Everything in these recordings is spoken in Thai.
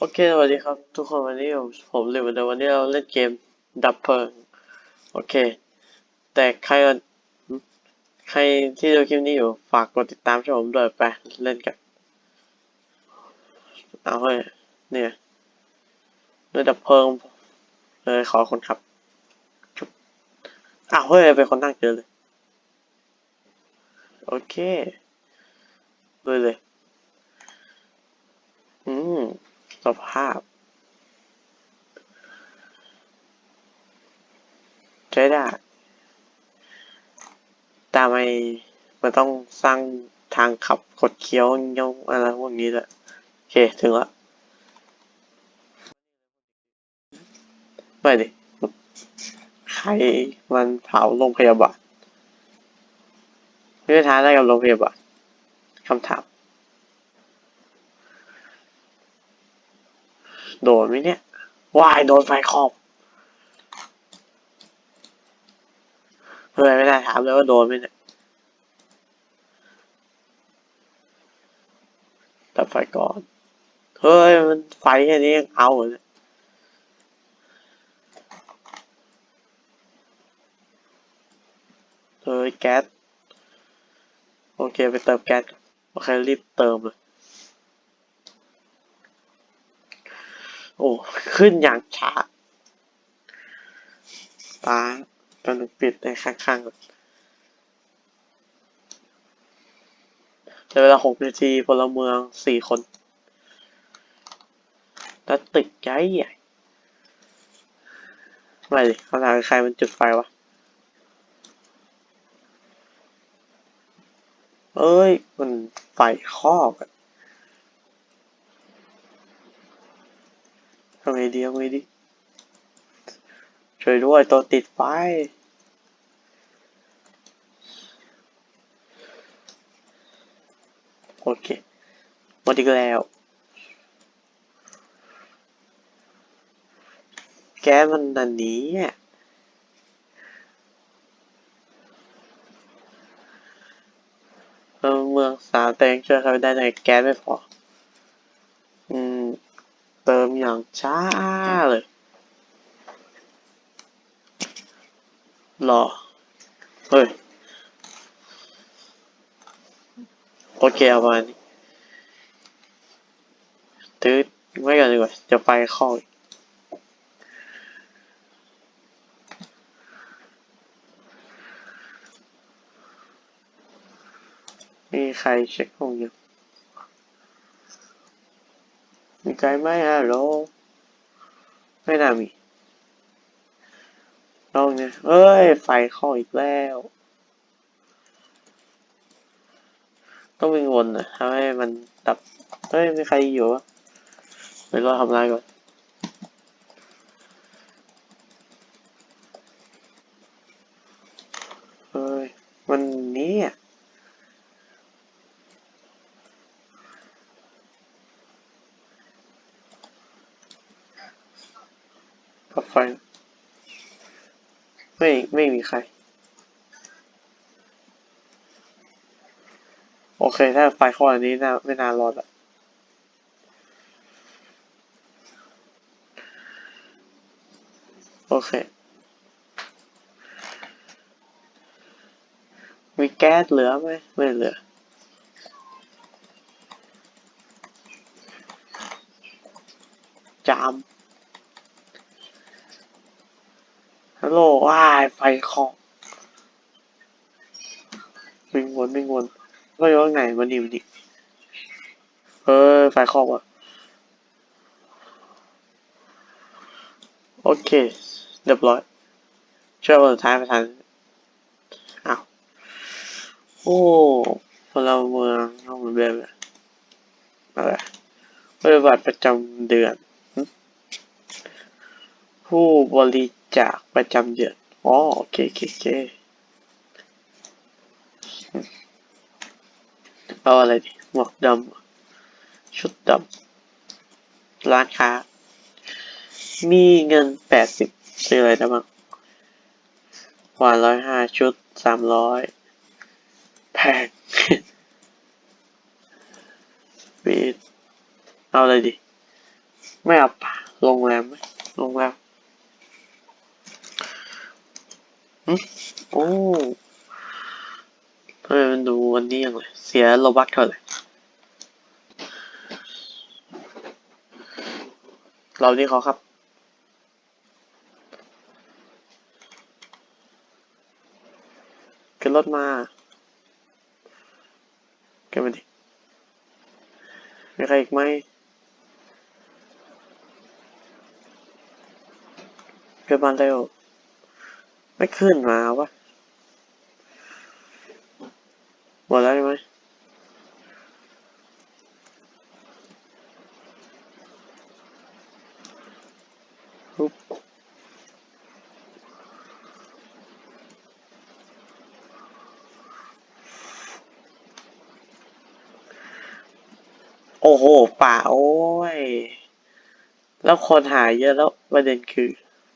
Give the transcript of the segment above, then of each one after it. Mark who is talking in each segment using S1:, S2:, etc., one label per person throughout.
S1: โอเคสวัสดีครับ ทุกคนวันนี้ผมผมเลยวันเดียววันนี้เราเล่นเกมดับเพลิงโอเค แต่ใครก่อนหึใครที่ดูคลิปนี้อยู่ฝากกดติดตามช่องผมด้วยไปเล่นกันเอาเฮ้ยเนี่ยด้วยดับเพลิงเลยขอคนขับจุ๊บอ้าเฮ้ยเป็นคนนั่งเจอเลยโอเคด้วยเลยอืม ภาพ ใช้ได้แตามไอมันต้องสร้างทางขับกดเคี้ยวยงอะไรพวกนี้แหละโอเค ถึงล้วไปดิใครมันเผาโรงพยาบาลไม่ได้ท้าได้กับโรงพยาบาลคำถาม โดนไหมเนี่ยวายโดนไฟคอกเฮ้ยไม่ได้ถามเลยว่าโดนไหมเนี่ยตัดไฟก่อน เฮ้ย มันไฟแค่นี้ยังเอาเหรอเนี่ยเฮ้ยแก๊ส โอเค ไปเติมแก๊ส โอเค รีบเติมเลย โอ้ ขึ้นอย่างช้าตาตอนปิดในข้างๆก่อนใช้เวลาหกนาทีพลเมืองสี่คน แล้วตึกใหญ่ใหญ่ไม่ดิคำถามใครมันจุดไฟวะ เอ้ย มันไฟคอกอะ ทำไงดีทำไงดีช่วยด้วยตัวติดไฟโอเคหมดอีกแล้ว แกมันอันนี้อะเออเมืองสาแตงช่วยเขาไม่ได้ในแก๊สไม่พอ อย่างช้าเลยรอเฮ้ยโอเคเอามานี้ตื้อไว้ก่อนดีกว่า จะไฟเข้อมีใครเช็คห้องอยู่ มีใครไหมฮัลโหลไม่น่ามีลองเนี่ยเอ้ย ไฟเข้าอีกแล้ว ต้องวิ่งวนอะทำให้มันดับเฮ้ยมีใครอยู่วะไปรอทำลายก่อน เฮ้ย มันนี้อะ ปับไฟ ไม่ไม่มีใคร โอเค ถ้าไฟข้อนนี้น่าไม่นานรอดอะโอเค มีแก๊สเหลือไหมไม่เหลือจาม ฮัลโหลว้ายไฟคอกวิ่งวนวิ่งวนก็ย้อนไงมันดีมันดีเออไฟคอกว่ะโอเคเรียบร้อยช่วยวันสุดท้ายไปทันอ้าวโอ้พลเมืองเอาเหมือนเดิมเลอะไรปฏิบัติประจำเดือน ผู้บริ จาคประจำเดือนอ๋อโอเคโอเคโอเคเอาอะไรดีหมวกดำชุดดำร้านค้า มีเงินแปดสิบซื้ออะไรได้บ้างวันร้อยห้าชุดสามร้อยแพงวีเอาอะไรดี ไม่เอาป่าโรงแรมไหมโรงแรมหึ โอ้ทำไมมันดูวันนี้ยังเลยเสียโลบักเท่าไหร่เราที่เขาครับ ขึ้นรถมาขึ้นมาดิมีใครอีกไหมขึ้นมาเร็ว ไม่ขึ้นมาวะหมดแล้วใช่ไหมปุ๊บโอ้โห ป่า โอ้ย แล้วคนหายเยอะแล้วประเด็นคือ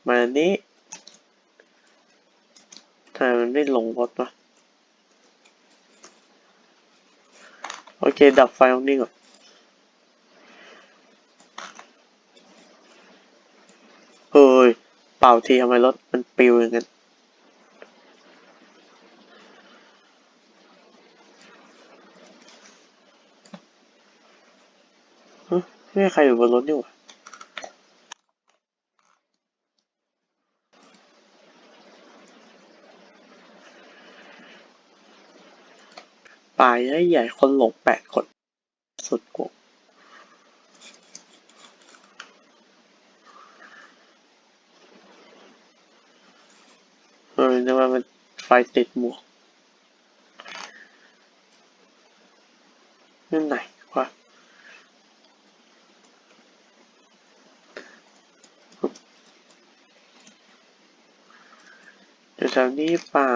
S1: มาอันนี้ ไมมันไม่ลงรถวะโอเค ดับไฟตรงนี้ก่อนเฮ้ย เป่าทีทำไมรถมันปิวอย่างนั้นฮะไม่ใครอยู่บนรถนี่หว่า ป่าใหญ่คนหลงแปดคน สุดกว่าเออนึกว่ามันไฟติดหมวกนั่ไหนวะเดี๋ยวแถวนี้ป่า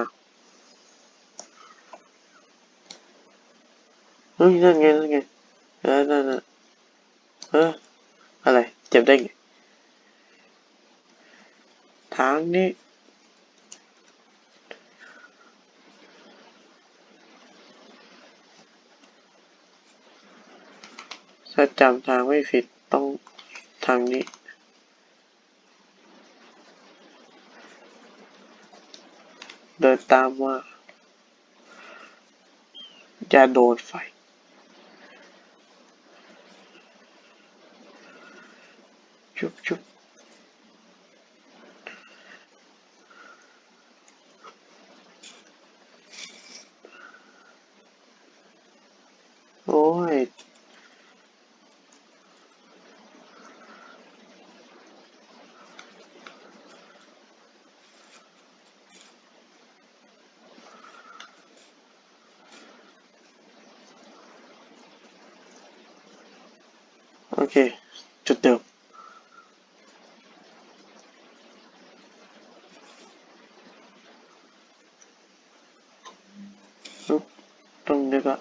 S1: ฮ้ยนั่นไงนั่นไงเออนั่นน่ะเอออะไร เจ็บได้ไงทางนี้ถ้าจำทางไม่ผิดต้องทางนี้เดินตามว่าจะโดนไฟ ชุบชุบโอ้ย โอเค จุดเดิม ปุ๊บตรงนี้ก็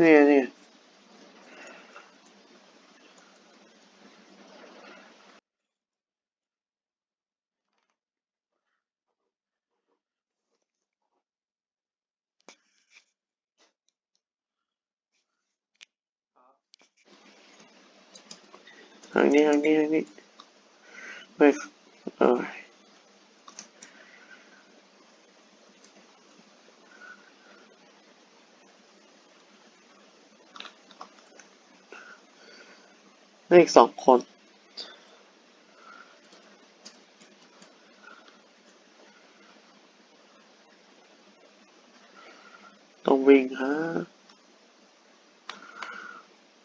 S1: นี่ไงนี่ไงทางนี้ทางนี้ทางนี้ไม่เออ นี่อีกสองคน ต้องวิ่งฮะ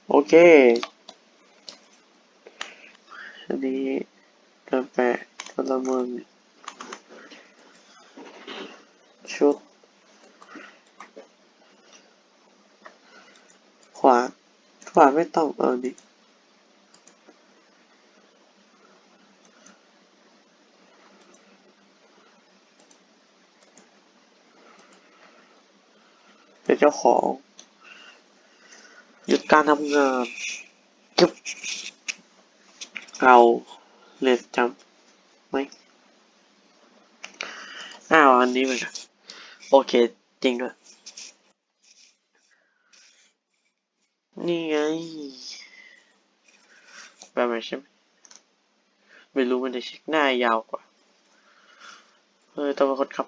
S1: โอเค อันนี้กาแฟพลเมืองชุด ขวา ขวาไม่ต้องเออนี่ เป็นเจ้าของ หยุดการทำงานจุบเราเรียนจำไหมอ้าวอันนี้มันโอเค จริงด้วย นี่ไงแบบไหนใช่ไหมไม่รู้มันจะเช็คหน้ายาวกว่า เออต้องเป็นคนขับ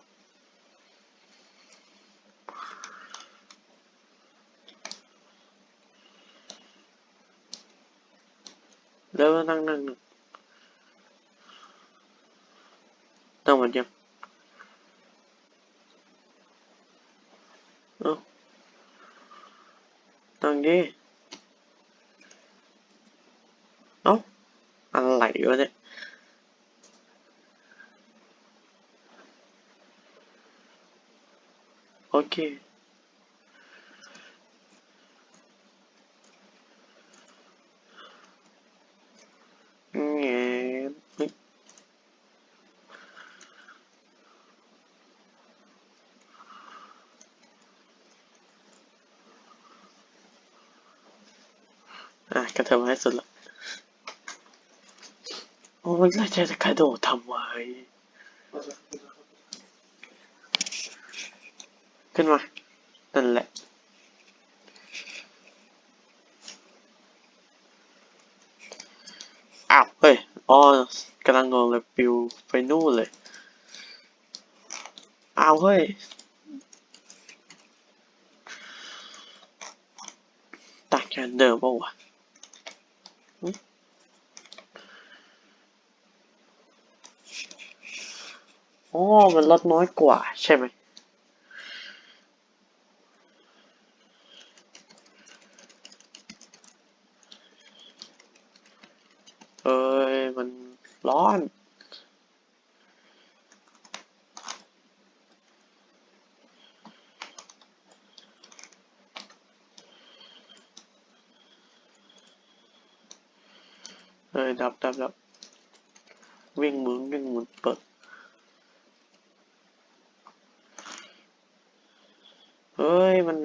S1: แล้วนั่งนั่งนั่งนั่งหมดยังเอ้านั่งดิเอ้าอะไรวะเนี่ย โอเค แง่เฮ้ยอะ กระเทิบมาให้สุดละโอ้ยแล้วจะกระโดดทำไมขึ้นมา นั่นแหละ อ้าว เฮ้ย อ๋อกำลังงงเลยปิวไปนู่นเลย อ้าว เฮ้ยต่างกันเดิมปะวะหึ อ๋อมันลดน้อยกว่าใช่ไหมเอ้ย มันร้อนเอ้ยดับดับดับวิ่งหมุนวิ่งหมุนเปิด เฮ้ย มัน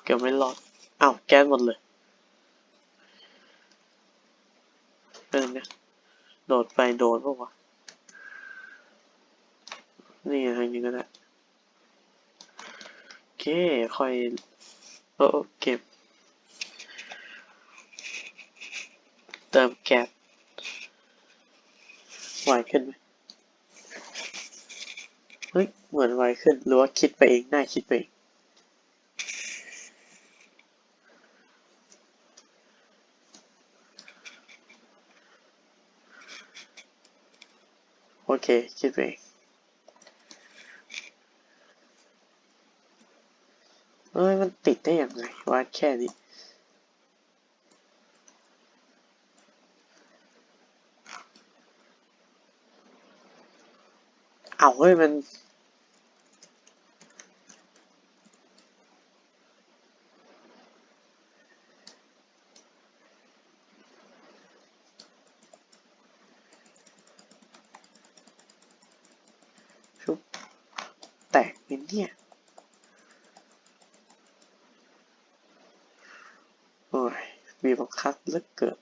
S1: เกือบไม่รอดอ้าวแก๊สหมดเลยเออเนี่ยโดดไปโดดปะวะนี่ทางนี้ก็ได้โอเคค่อยเออเก็บ เติมแก๊สไหวขึ้นไหมเฮ้ย เหมือนไวขึ้น หรือว่าคิดไปเอง น่าคิดไปเอง เค คิดไปเอ้ยมันติดได้ยังไงวาดแค่นี้เอาเฮ้ยมัน ชุบ แตกไหม เนี่ย โอ้ยมีบคับเลือเกิน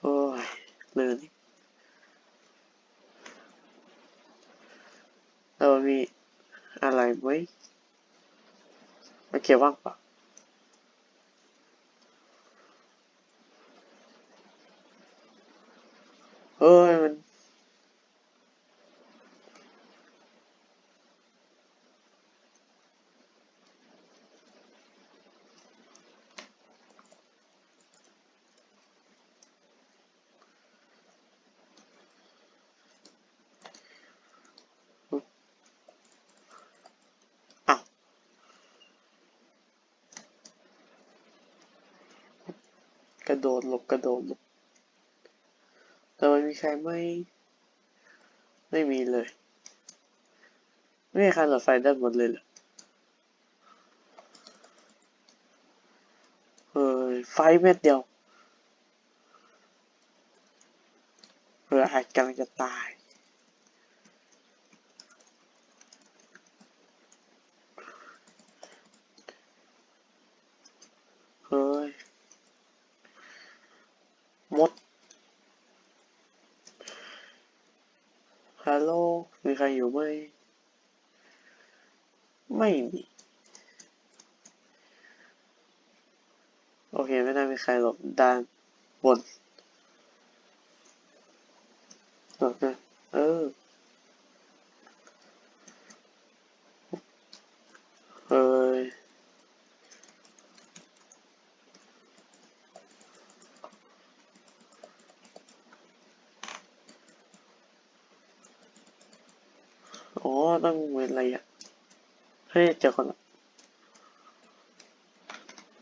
S1: โอ้ยเลยนี่เรามีอะไรไหมโอเคว่างเปล่า เอ้ยมันอ้าวกระโดดหลบกระโดดหลบ แต่มันมีใครไม่ ไม่มีเลย ไม่มีใครหลอดไฟด้านบนเลยเหรอเฮ้ยไฟเม็ดเดียวเรืออาจกำลังจะตาย ฮัลโหล มีใครอยู่ไหม ไม่มี โอเค ไม่น่ามีใครหลบด้านบนหลบนะเออ เฮ้ย อ๋อต้องเว้นอะไรอะเฮ้ยเจอคนละ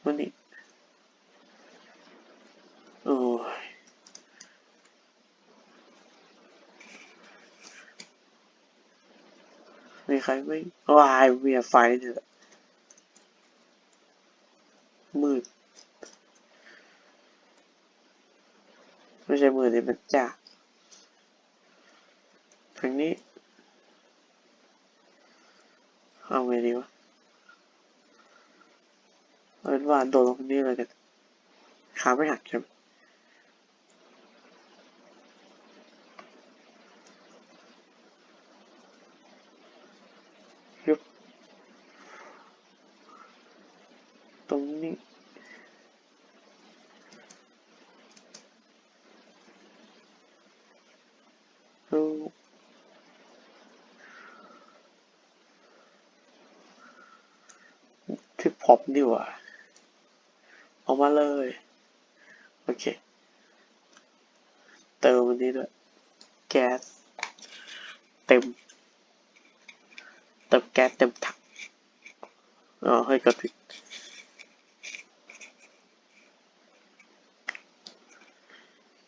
S1: มันนี่โอ้ยมีใครไม่วายเวียไฟเนี่ยแหละมืด ไม่ใช่มืดนี่มันจ้างนี้ เอาไงดีวะเอาเป็นว่าโดดลงตรงนี้เลยกันขาไม่หักใช่ไหมยุบตรงนี้ดูที่พอปดีกว่า ออกมาเลย โอเค เติมอันนี้ด้วย แก๊ส เต็ม เติมแก๊สเต็มถังอ๋อให้กดผิด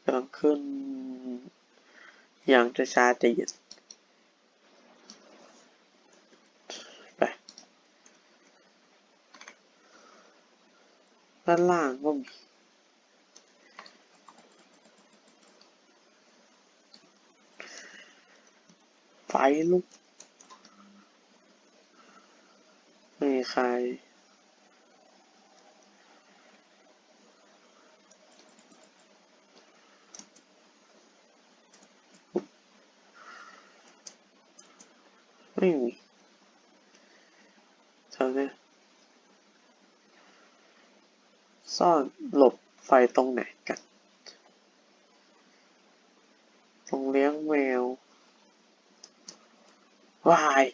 S1: กำลังขึ้น อย่างจะช้าจะเย็น ด้านล่างก็มีไฟลุกไม่มีใครไม่มีเธอเนี่ย ซ่อนหลบไฟตรงไหนกัน ตรงเลี้ยงแมววาย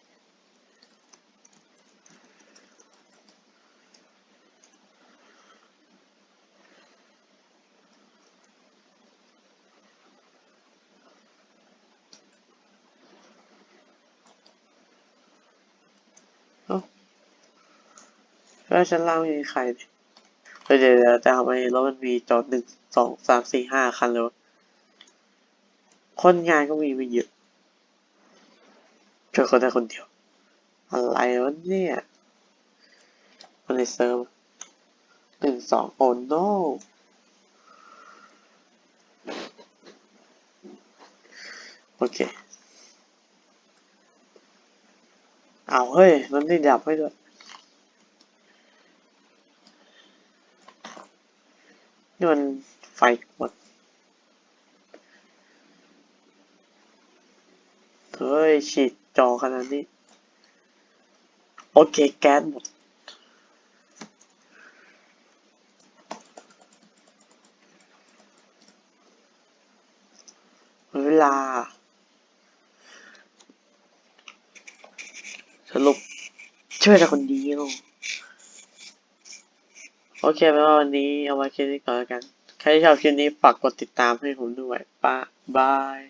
S1: แล้วชั้นล่างไม่มีใครดิเฮ้ย เดี๋ยวเดี๋ยวแต่ทำไมรถมันมีจอดหนึ่งสองสามสี่ห้าคันเลยวคนงานก็มีไม่เยอะเจอคนได้คนเดียว อะไรวะเนี่ยมันในเซิร์ฟหนึ่งสองโอ้ no โอเค เอาเฮ้ย มันได้ดับให้ด้วย นี่มันไฟหมด เฮ้ย ฉีดจอขนาดนี้ โอเค แก๊สหมดเวลา สรุปช่วยแต่คนเดียว โอเคแปลว่าวันนี้เอาไว้แค่นี้ก่อนแล้วกัน ใครที่ชอบคลิปนี้ฝากกดติดตามให้ผมด้วยปะบาย